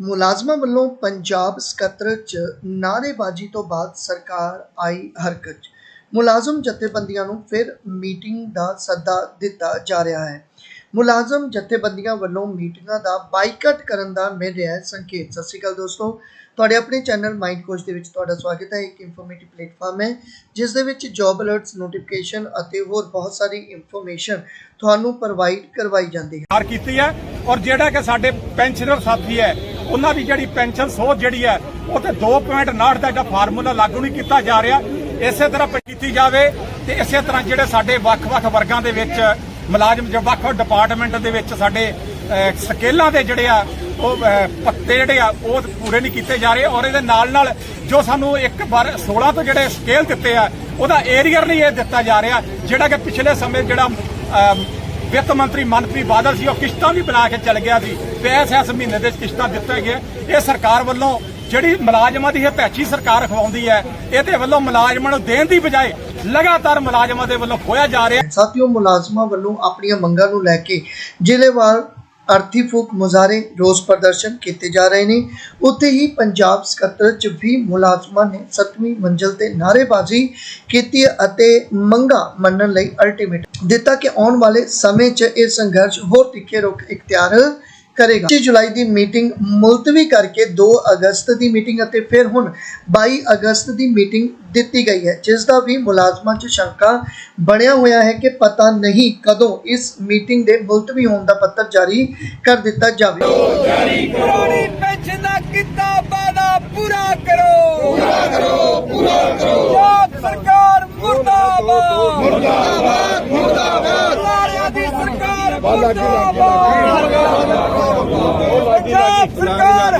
ਮੁਲਾਜ਼ਮਾਂ ਵੱਲੋਂ ਪੰਜਾਬ ਸਕੱਤਰੇਤ 'ਚ ਨਾਅਰੇਬਾਜ਼ੀ ਤੋਂ ਬਾਅਦ ਸਰਕਾਰ ਆਈ ਹਰਕਤ। 'ਚ ਮੁਲਾਜ਼ਮ ਜਥੇਬੰਦੀਆਂ ਨੂੰ ਫਿਰ ਮੀਟਿੰਗ ਦਾ ਸੱਦਾ ਦਿੱਤਾ ਜਾ ਰਿਹਾ ਹੈ। ਮੁਲਾਜ਼ਮ ਜਥੇਬੰਦੀਆਂ ਵੱਲੋਂ ਮੀਟਿੰਗਾਂ ਦਾ ਬਾਈਕਾਟ ਕਰਨ ਦਾ ਮਿਲ ਰਿਹਾ ਹੈ ਸੰਕੇਤ। ਸਤਿ ਸ਼੍ਰੀ ਅਕਾਲ ਦੋਸਤੋ। ਤੁਹਾਡੇ ਆਪਣੇ ਚੈਨਲ ਮਾਈਂਡ ਕੋਚ ਦੇ ਵਿੱਚ ਤੁਹਾਡਾ ਸਵਾਗਤ ਹੈ। ਇੱਕ ਇਨਫੋਰਮੇਟਿਵ ਪਲੇਟਫਾਰਮ ਹੈ, ਜਿਸ ਦੇ ਵਿੱਚ ਜੌਬ ਅਲਰਟਸ ਨੋਟੀਫਿਕੇਸ਼ਨ ਅਤੇ ਹੋਰ ਬਹੁਤ ਸਾਰੀ ਇਨਫੋਰਮੇਸ਼ਨ ਤੁਹਾਨੂੰ ਪ੍ਰੋਵਾਈਡ ਕਰਵਾਈ ਜਾਂਦੀ ਹੈ। ਕੀਤੀ ਹੈ ਔਰ ਜਿਹੜਾ ਕਿ ਸਾਡੇ ਪੈਨਸ਼ਨਰ ਸਾਥੀ ਹੈ ਉਹਨਾਂ ਦੀ ਜਿਹੜੀ ਪੈਨਸ਼ਨ ਸੋਧ ਜਿਹੜੀ ਹੈ, ਉਹ ਤੇ 2.59 ਦਾ ਜਿਹੜਾ ਫਾਰਮੂਲਾ ਲਾਗੂ ਨਹੀਂ ਕੀਤਾ ਜਾ ਰਿਹਾ। ਇਸੇ ਤਰ੍ਹਾਂ ਕੀਤੀ ਜਾਵੇ ਤੇ ਇਸੇ ਤਰ੍ਹਾਂ ਜਿਹੜੇ ਸਾਡੇ ਵੱਖ-ਵੱਖ ਵਰਗਾਂ ਦੇ ਵਿੱਚ ਮੁਲਾਜ਼ਮ ਜੋ ਵੱਖ-ਵੱਖ ਡਿਪਾਰਟਮੈਂਟ ਦੇ ਵਿੱਚ ਸਾਡੇ ਸਕੇਲਾਂ ਦੇ ਜਿਹੜੇ ਆ, ਉਹ ਪੱਤੇ ਜਿਹੜੇ ਆ, ਉਹ ਪੂਰੇ ਨਹੀਂ ਕੀਤੇ ਜਾ ਰਹੇ। ਔਰ ਇਹਦੇ ਨਾਲ ਨਾਲ ਜੋ ਸਾਨੂੰ ਇੱਕ ਵਾਰ 16 ਤੋਂ ਜਿਹੜੇ ਸਕੇਲ ਦਿੱਤੇ ਆ, ਉਹਦਾ ਏਰੀਅਰ ਨਹੀਂ ਇਹ ਦਿੱਤਾ ਜਾ ਰਿਹਾ, ਜਿਹੜਾ ਕਿ ਪਿਛਲੇ ਸਮੇਂ ਜਿਹੜਾ ਵਿੱਤ ਮੰਤਰੀ ਮਨਪ੍ਰੀਤ ਬਾਦਲ ਸੀ, ਉਹ ਕਿਸ਼ਤਾਂ ਵੀ ਬਣਾ ਕੇ ਚੱਲ ਗਿਆ ਸੀ। ਤੇ ਇਸ ਇਸ ਮਹੀਨੇ ਦੇ ਕਿਸ਼ਤਾਂ ਦਿੱਤੇ ਗਏ। ਇਹ ਸਰਕਾਰ ਵੱਲੋਂ ਜਿਹੜੀ ਮੁਲਾਜ਼ਮਾਂ ਦੀ ਹਤੈਚੀ ਸਰਕਾਰ ਖਵਾਉਂਦੀ ਹੈ, ਇਹਦੇ ਵੱਲੋਂ ਮੁਲਾਜ਼ਮਾਂ ਨੂੰ ਦੇਣ ਦੀ ਬਜਾਏ ਲਗਾਤਾਰ ਮੁਲਾਜ਼ਮਾਂ ਦੇ ਵੱਲੋਂ ਖੋਇਆ ਜਾ ਰਿਹਾ। ਸਾਥੀਓ, ਮੁਲਾਜ਼ਮਾਂ ਵੱਲੋਂ ਆਪਣੀਆਂ ਮੰਗਾਂ ਨੂੰ ਲੈ ਕੇ ਜ਼ਿਲ੍ਹੇਵਾਰ ਅਰਥੀ ਫੂਕ ਮੁਜ਼ਾਹਰੇ ਰੋਸ ਪ੍ਰਦਰਸ਼ਨ ਕੀਤੇ ਜਾ ਰਹੇ ਨੇ। ਉੱਥੇ ਹੀ ਪੰਜਾਬ ਸਕੱਤਰ ਚ ਵੀ ਮੁਲਾਜ਼ਮਾਂ ਨੇ 7ਵੀਂ ਮੰਜ਼ਲ ਤੇ ਨਾਅਰੇਬਾਜ਼ੀ ਕੀਤੀ ਅਤੇ ਮੰਗਾਂ ਮੰਨਣ ਲਈ ਅਲਟੀਮੇਟ ਦਿੱਤਾ ਕਿ ਆਉਣ ਵਾਲੇ ਸਮੇਂ 'ਚ ਇਹ ਸੰਘਰਸ਼ ਹੋਰ ਤਿੱਖੇ ਰੁਖ ਇਖਤਿਆਰ ਕਰੇਗਾ। 25 ਜੁਲਾਈ ਦੀ ਮੀਟਿੰਗ ਮੁਲਤਵੀ ਕਰਕੇ 2 ਅਗਸਤ ਦੀ ਮੀਟਿੰਗ ਅਤੇ ਫਿਰ ਹੁਣ 22 ਅਗਸਤ ਦੀ ਮੀਟਿੰਗ ਦਿੱਤੀ ਗਈ ਹੈ ਜਿਸ ਦਾ ਵੀ ਮੁਲਾਜ਼ਮਾਂ 'ਚ ਸ਼ੰਕਾ ਬਣਿਆ ਹੋਇਆ ਹੈ ਕਿ ਪਤਾ ਨਹੀਂ ਕਦੋਂ ਇਸ ਮੀਟਿੰਗ ਦੇ ਮੁਲਤਵੀ ਹੋਣ ਦਾ ਪੱਤਰ ਜਾਰੀ ਕਰ ਦਿੱਤਾ ਜਾਵੇ। ਪੁਰਾਣੀ ਪੈਨਸ਼ਨ ਦਾ ਕੀਤਾ ਵਾਦਾ ਪੂਰਾ ਕਰੋ। ਪੂਰਾ ਕਰੋ ਪੂਰਾ ਕਰੋ। ਪੰਜਾਬ ਸਰਕਾਰ ਮੁਰਦਾਬਾਦ। ਮੁਰਦਾਬਾਦ ਮੁਰਦਾਬਾਦ। ਲਾਰਿਆਂ ਦੀ ਸਰਕਾਰ ਮੁਰਦਾਬਾਦ ਪੰਜਾਬ ਸਰਕਾਰ